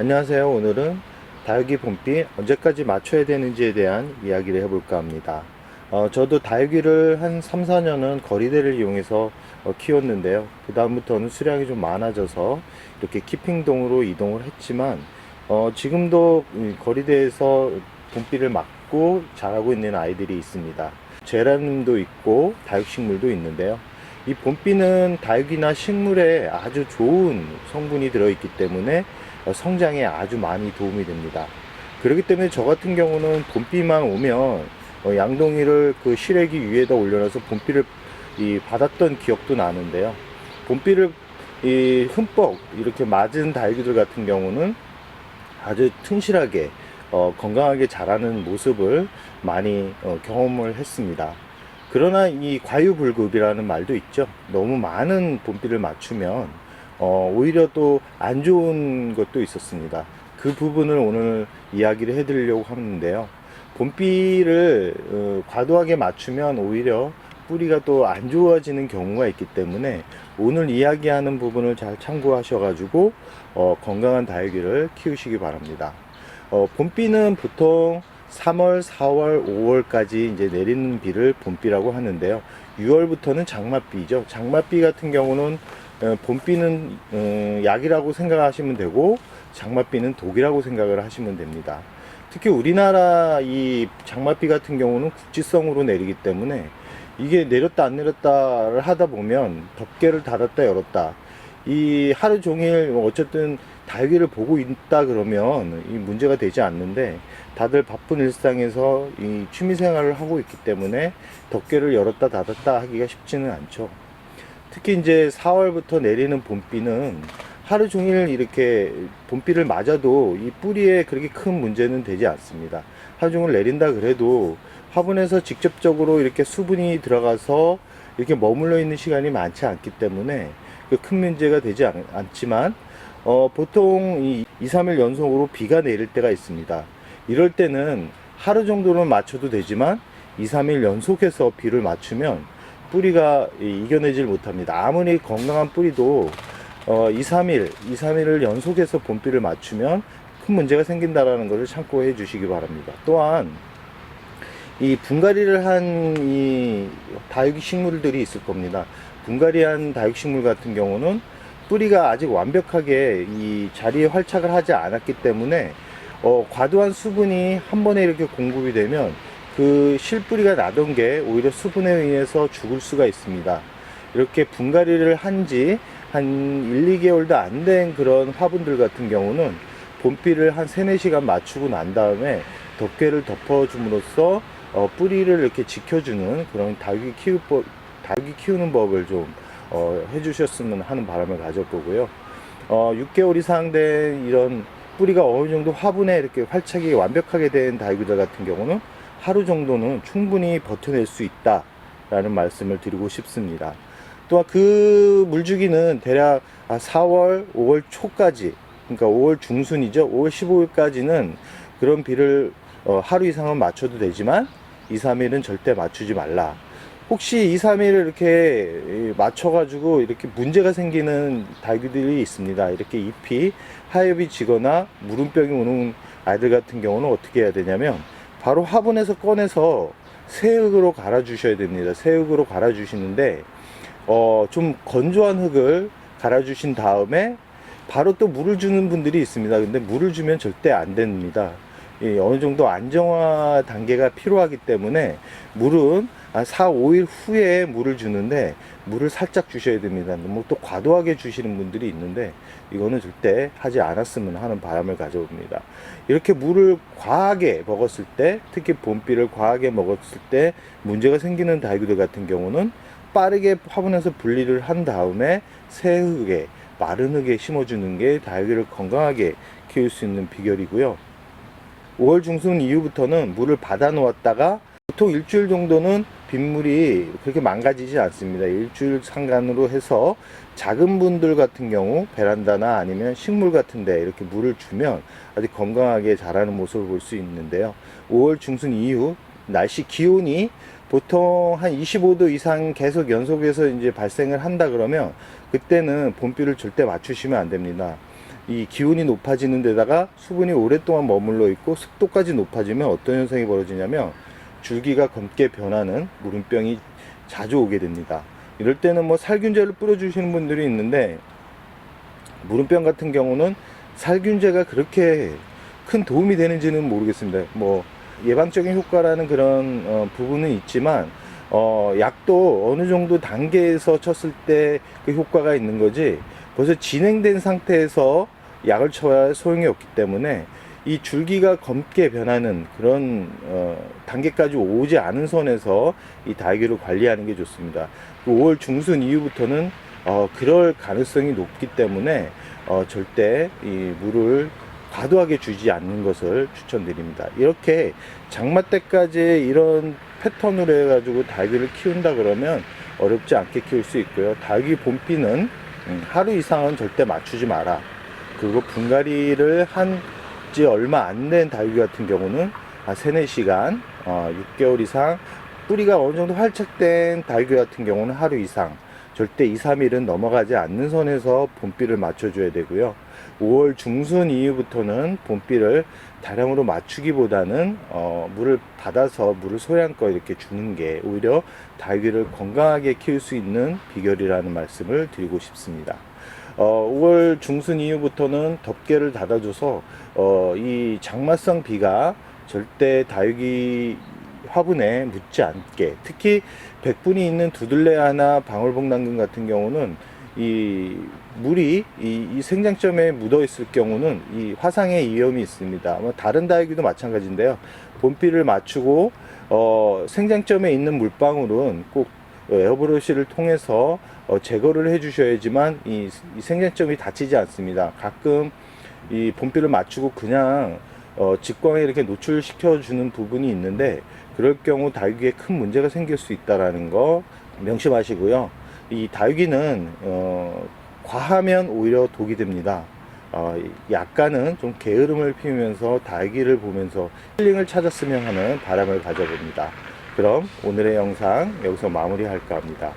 안녕하세요. 오늘은 다육이 봄비 언제까지 맞춰야 되는지에 대한 이야기를 해볼까 합니다. 어, 저도 다육이를 한 3, 4년은 거리대를 이용해서 어, 키웠는데요. 그 다음부터는 수량이 좀 많아져서 이렇게 키핑동으로 이동을 했지만 어, 지금도 이 거리대에서 봄비를 맞고 자라고 있는 아이들이 있습니다. 제라늄도 있고 다육식물도 있는데요. 이 봄비는 다육이나 식물에 아주 좋은 성분이 들어있기 때문에 어, 성장에 아주 많이 도움이 됩니다. 그렇기 때문에 저 같은 경우는 봄비만 오면 어, 양동이를 그 시래기 위에다 올려놔서 봄비를 이 받았던 기억도 나는데요. 봄비를 이 흠뻑 이렇게 맞은 다육이들 같은 경우는 아주 튼실하게 어, 건강하게 자라는 모습을 많이 어, 경험을 했습니다. 그러나 이 과유불급이라는 말도 있죠. 너무 많은 봄비를 맞추면 어, 오히려 또 안 좋은 것도 있었습니다. 그 부분을 오늘 이야기를 해드리려고 하는데요. 봄비를 어, 과도하게 맞추면 오히려 뿌리가 또 안 좋아지는 경우가 있기 때문에 오늘 이야기하는 부분을 잘 참고하셔가지고 어, 건강한 다육이를 키우시기 바랍니다. 어, 봄비는 보통 3월, 4월, 5월까지 이제 내리는 비를 봄비라고 하는데요. 6월부터는 장맛비죠. 장맛비 같은 경우는 어, 봄비는 어, 약이라고 생각하시면 되고 장맛비는 독이라고 생각을 하시면 됩니다. 특히 우리나라 이 장맛비 같은 경우는 국지성으로 내리기 때문에 이게 내렸다 안 내렸다를 하다 보면 덮개를 닫았다 열었다 이 하루 종일 어쨌든 다육이를 보고 있다 그러면 이 문제가 되지 않는데 다들 바쁜 일상에서 이 취미 생활을 하고 있기 때문에 덮개를 열었다 닫았다 하기가 쉽지는 않죠. 특히 이제 4월부터 내리는 봄비는 하루 종일 이렇게 봄비를 맞아도 이 뿌리에 그렇게 큰 문제는 되지 않습니다. 하루 종일 내린다 그래도 화분에서 직접적으로 이렇게 수분이 들어가서 이렇게 머물러 있는 시간이 많지 않기 때문에 그큰 문제가 되지 않, 않지만 어, 보통 이 2, 3일 연속으로 비가 내릴 때가 있습니다. 이럴 때는 하루 정도는 맞춰도 되지만 2, 3일 연속해서 비를 맞추면 뿌리가 이- 이겨내질 못합니다. 아무리 건강한 뿌리도 어, 2, 3일, 2, 3일을 연속해서 봄비를 맞추면 큰 문제가 생긴다라는 것을 참고해 주시기 바랍니다. 또한 이 분갈이를 한 이 다육이 식물들이 있을 겁니다. 분갈이한 다육 식물 같은 경우는 뿌리가 아직 완벽하게 이 자리에 활착을 하지 않았기 때문에 어, 과도한 수분이 한 번에 이렇게 공급이 되면 그 실뿌리가 나던 게 오히려 수분에 의해서 죽을 수가 있습니다. 이렇게 분갈이를 한지한 1, 2개월도 안 된 그런 화분들 같은 경우는 봄비를 한 3, 4시간 맞추고 난 다음에 덮개를 덮어줌으로써 어, 뿌리를 이렇게 지켜주는 그런 다육이 키우법, 다육이 키우는 법을 좀 어, 해주셨으면 하는 바람을 가졌고요. 어, 6개월 이상 된 이런 뿌리가 어느 정도 화분에 이렇게 활착이 완벽하게 된 다육이들 같은 경우는 하루 정도는 충분히 버텨낼 수 있다라는 말씀을 드리고 싶습니다. 또한 그 물주기는 대략 4월, 5월 초까지, 그러니까 5월 중순이죠. 5월 15일까지는 그런 비를 어, 하루 이상은 맞춰도 되지만 2, 3일은 절대 맞추지 말라. 혹시 2, 3일을 이렇게 맞춰가지고 이렇게 문제가 생기는 다육이들이 있습니다. 이렇게 잎이 하엽이 지거나 무름병이 오는 아이들 같은 경우는 어떻게 해야 되냐면 바로 화분에서 꺼내서 새 흙으로 갈아 주셔야 됩니다. 새 흙으로 갈아 주시는데 어, 좀 건조한 흙을 갈아 주신 다음에 바로 또 물을 주는 분들이 있습니다. 근데 물을 주면 절대 안 됩니다. 이 어느 정도 안정화 단계가 필요하기 때문에 물은 한 4, 5일 후에 물을 주는데 물을 살짝 주셔야 됩니다. 너무 또 과도하게 주시는 분들이 있는데 이거는 절대 하지 않았으면 하는 바람을 가져옵니다. 이렇게 물을 과하게 먹었을 때 특히 봄비를 과하게 먹었을 때 문제가 생기는 다육이들 같은 경우는 빠르게 화분에서 분리를 한 다음에 새 흙에 마른 흙에 심어주는 게 다육이를 건강하게 키울 수 있는 비결이고요. 5월 중순 이후부터는 물을 받아 놓았다가 보통 일주일 정도는 빗물이 그렇게 망가지지 않습니다. 일주일 상간으로 해서 작은 분들 같은 경우 베란다나 아니면 식물 같은데 이렇게 물을 주면 아주 건강하게 자라는 모습을 볼 수 있는데요. 5월 중순 이후 날씨 기온이 보통 한 25도 이상 계속 연속해서 이제 발생을 한다 그러면 그때는 봄비를 절대 맞추시면 안 됩니다. 이 기온이 높아지는 데다가 수분이 오랫동안 머물러 있고 습도까지 높아지면 어떤 현상이 벌어지냐면 줄기가 검게 변하는 무름병이 자주 오게 됩니다. 이럴 때는 뭐 살균제를 뿌려주시는 분들이 있는데 무름병 같은 경우는 살균제가 그렇게 큰 도움이 되는지는 모르겠습니다. 뭐 예방적인 효과라는 그런 어, 부분은 있지만 어, 약도 어느 정도 단계에서 쳤을 때 그 효과가 있는 거지 벌써 진행된 상태에서 약을 쳐야 소용이 없기 때문에 이 줄기가 검게 변하는 그런 어, 단계까지 오지 않은 선에서 이 다육이를 관리하는 게 좋습니다. 5월 중순 이후부터는 어, 그럴 가능성이 높기 때문에 어, 절대 이 물을 과도하게 주지 않는 것을 추천드립니다. 이렇게 장마 때까지 이런 패턴으로 해가지고 다육이를 키운다 그러면 어렵지 않게 키울 수 있고요. 다육이 본비는 음, 하루 이상은 절대 맞추지 마라. 그리고 분갈이를 한 지 얼마 안 된 다육이 같은 경우는 한 3, 4시간, 어, 6개월 이상, 뿌리가 어느 정도 활착된 다육이 같은 경우는 하루 이상, 절대 2, 3일은 넘어가지 않는 선에서 봄비를 맞춰줘야 되고요. 5월 중순 이후부터는 봄비를 다량으로 맞추기보다는 어, 물을 받아서 물을 소량껏 이렇게 주는 게 오히려 다육이를 건강하게 키울 수 있는 비결이라는 말씀을 드리고 싶습니다. 어, 5월 중순 이후부터는 덮개를 닫아줘서 어, 이 장마성 비가 절대 다육이 화분에 묻지 않게 특히 백분이 있는 두들레아나 방울복당근 같은 경우는 이 물이 이, 이 생장점에 묻어 있을 경우는 이 화상의 위험이 있습니다. 뭐 다른 다육이도 마찬가지인데요. 본비를 맞추고 어, 생장점에 있는 물방울은 꼭 에어브러시를 통해서 어, 제거를 해 주셔야지만 이, 이 생장점이 다치지 않습니다. 가끔 이 본비를 맞추고 그냥 어, 직광에 이렇게 노출시켜 주는 부분이 있는데 그럴 경우 다육이에 큰 문제가 생길 수 있다라는 거 명심하시고요. 이 다육이는 어, 과하면 오히려 독이 됩니다. 어, 약간은 좀 게으름을 피우면서 다육이를 보면서 힐링을 찾았으면 하는 바람을 가져봅니다. 그럼 오늘의 영상 여기서 마무리할까 합니다.